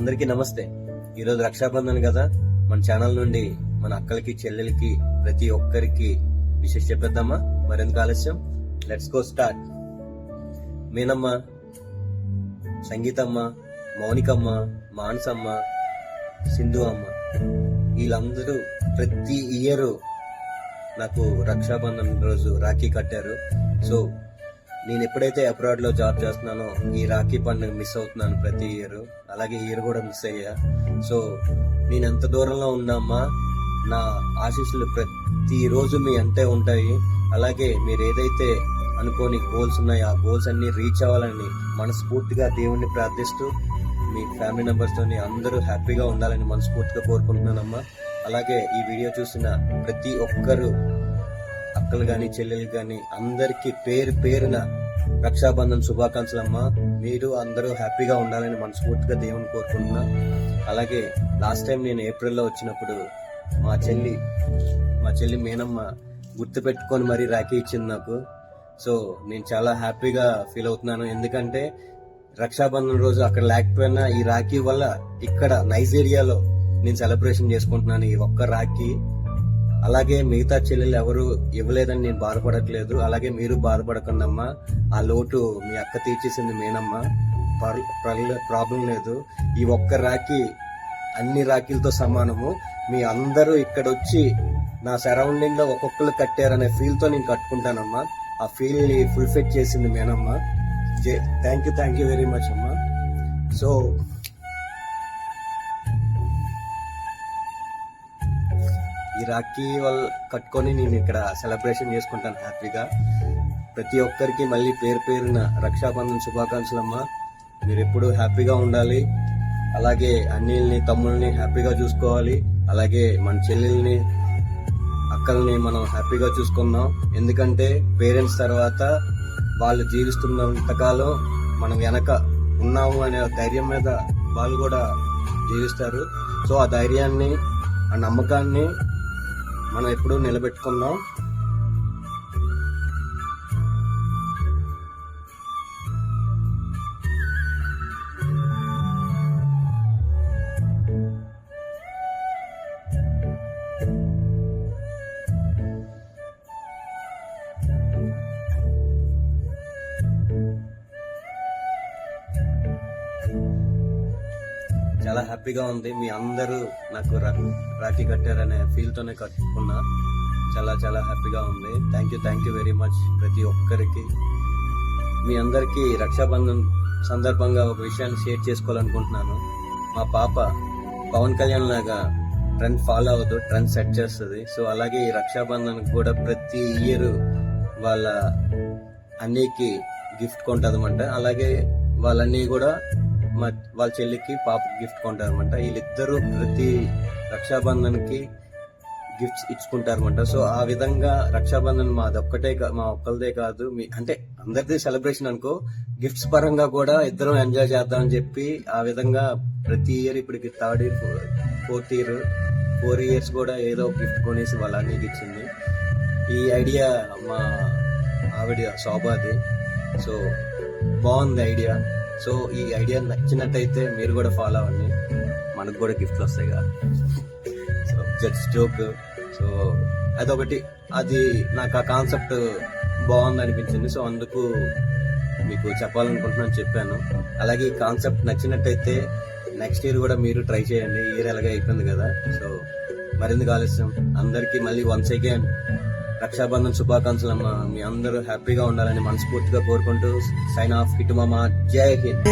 అందరికీ నమస్తే. ఈరోజు రక్షాబంధన్ కదా? మన ఛానల్ నుండి మన అక్కలకి చెల్లెలకి ప్రతి ఒక్కరికి విశేష చెప్పేద్దామా? మరెందుకు ఆలస్యం? Let's go start Meenamma Sangeethamma Mounikamma Manasamma Sindhu అమ్మ వీళ్ళందరూ ప్రతి ఇయర్ నాకు రక్షాబంధన్ రోజు రాఖీ కట్టారు. సో నేను ఎప్పుడైతే అబ్రాడ్లో జాబ్ చేస్తున్నానో ఈ రాఖీ పండుగ మిస్ అవుతున్నాను ప్రతి ఇయర్. అలాగే ఇయర్ కూడా మిస్ అయ్యా. సో నేను ఎంత దూరంలో ఉన్నామా నా ఆశీస్సులు ప్రతిరోజు మీ అంతే ఉంటాయి. అలాగే మీరు ఏదైతే అనుకోని గోల్స్ ఉన్నాయో ఆ గోల్స్ అన్ని రీచ్ అవ్వాలని మనస్ఫూర్తిగా దేవుణ్ణి ప్రార్థిస్తూ మీ ఫ్యామిలీ మెంబర్స్తో అందరూ హ్యాపీగా ఉండాలని మనస్ఫూర్తిగా కోరుకుంటున్నానమ్మా. అలాగే ఈ వీడియో చూసిన ప్రతి ఒక్కరు అక్కలు గాని చెల్లెలు గాని అందరికి పేరు పేరున రక్షాబంధన్ శుభాకాంక్షలు అమ్మా మీరు అందరూ హ్యాపీగా ఉండాలని మనస్ఫూర్తిగా దేవుని కోరుకుంటున్నా. అలాగే లాస్ట్ టైం నేను ఏప్రిల్లో వచ్చినప్పుడు మా చెల్లి మా చెల్లి మేనమ్మ గుర్తు పెట్టుకొని మరీ రాఖీ ఇచ్చింది నాకు. సో నేను చాలా హ్యాపీగా ఫీల్ అవుతున్నాను. ఎందుకంటే రక్షాబంధన్ రోజు అక్కడ లేకపోయినా ఈ రాఖీ వల్ల ఇక్కడ నైజీరియాలో నేను సెలబ్రేషన్ చేసుకుంటున్నాను ఈ ఒక్క రాఖీ. అలాగే మిగతా చెల్లెలు ఎవరు ఇవ్వలేదని నేను బాధపడట్లేదు. అలాగే మీరు బాధపడకండి అమ్మా ఆ లోటు మీ అక్క తీర్చేసింది మేనమ్మా. ప్రాబ్లం లేదు. ఈ ఒక్క రాఖీ అన్ని రాఖీలతో సమానము. మీ అందరూ ఇక్కడ వచ్చి నా సరౌండింగ్లో ఒక్కొక్కరు కట్టారనే ఫీల్తో నేను కట్టుకుంటానమ్మా. ఆ ఫీల్ ఫుల్ఫిల్ చేసింది మేనమ్మ. Thank you thank you very much అమ్మా. సో ఈ రాఖీ వాళ్ళు కట్టుకొని నేను ఇక్కడ సెలబ్రేషన్ చేసుకుంటాను హ్యాపీగా. ప్రతి ఒక్కరికి మళ్ళీ పేరు పేరున రక్షాబంధన్ శుభాకాంక్షలు అమ్మ మీరు ఎప్పుడు హ్యాపీగా ఉండాలి. అలాగే అన్నిల్ని తమ్ముల్ని హ్యాపీగా చూసుకోవాలి. అలాగే మన చెల్లెల్ని అక్కల్ని మనం హ్యాపీగా చూసుకుందాం. ఎందుకంటే పేరెంట్స్ తర్వాత వాళ్ళు జీవిస్తున్నంతకాలం మనం వెనక ఉన్నాము అనే ధైర్యం మీద వాళ్ళు కూడా జీవిస్తారు. సో ఆ ధైర్యాన్ని ఆ నమ్మకాన్ని మనం ఎప్పుడూ నిలబెట్టుకుందాం. చాలా హ్యాపీగా ఉంది. మీ అందరూ నాకు రాఖీ కట్టారనే ఫీల్తోనే కట్టుకున్నా. చాలా చాలా హ్యాపీగా ఉంది. Thank you thank you very much ప్రతి ఒక్కరికి. మీ అందరికీ రక్షాబంధన్ సందర్భంగా ఒక విషయాన్ని షేర్ చేసుకోవాలనుకుంటున్నాను. మా పాప పవన్ కళ్యాణ్ లాగా ట్రెండ్ ఫాలో అవుతూ ట్రెండ్ సెట్ చేస్తుంది. సో అలాగే ఈ రక్షాబంధన్ కూడా ప్రతి ఇయర్ వాళ్ళ అన్నీకి గిఫ్ట్ కొంటదన్నమాట. అలాగే వాళ్ళన్నీ కూడా మా వాళ్ళ చెల్లికి పాప గిఫ్ట్ కొంటారనమాట వీళ్ళిద్దరూ ప్రతి రక్షాబంధన్కి గిఫ్ట్స్ ఇచ్చుకుంటారనమాట సో ఆ విధంగా రక్షాబంధన్ మాది ఒక్కటే మా ఒక్కరిదే కాదు మీ అంటే అందరిది సెలబ్రేషన్ అనుకో గిఫ్ట్స్ పరంగా కూడా ఇద్దరం ఎంజాయ్ చేద్దామని చెప్పి ఆ విధంగా ప్రతి ఇయర్ ఇప్పటికి third year fourth year four years కూడా ఏదో గిఫ్ట్ కొనేసి వాళ్ళ అన్నీకి ఇచ్చింది. ఈ ఐడియా మా ఆవిడ శోభాది. సో బాగుంది ఐడియా. సో ఈ ఐడియా నచ్చినట్టయితే మీరు కూడా ఫాలో అవ్వండి. మనకు కూడా గిఫ్ట్లు వస్తాయి కదా సో జస్ట్ జోక్ సో అదొకటి. అది నాకు ఆ కాన్సెప్ట్ బాగుంది అనిపించింది సో అందుకు మీకు చెప్పాలనుకుంటున్నాను చెప్పాను. అలాగే ఈ కాన్సెప్ట్ నచ్చినట్టయితే నెక్స్ట్ ఇయర్ కూడా మీరు ట్రై చేయండి. ఇయర్ ఎలాగే అయిపోయింది కదా. సో మరింత ఆలస్యం. అందరికీ మళ్ళీ వన్స్ అగైన్ రక్షాబంధన్ శుభాకాంక్షలు అమ్మ. మీ అందరూ హ్యాపీగా ఉండాలని మనస్ఫూర్తిగా కోరుకుంటూ సైన్ ఆఫ్ కిటు మామ. జై హింద్.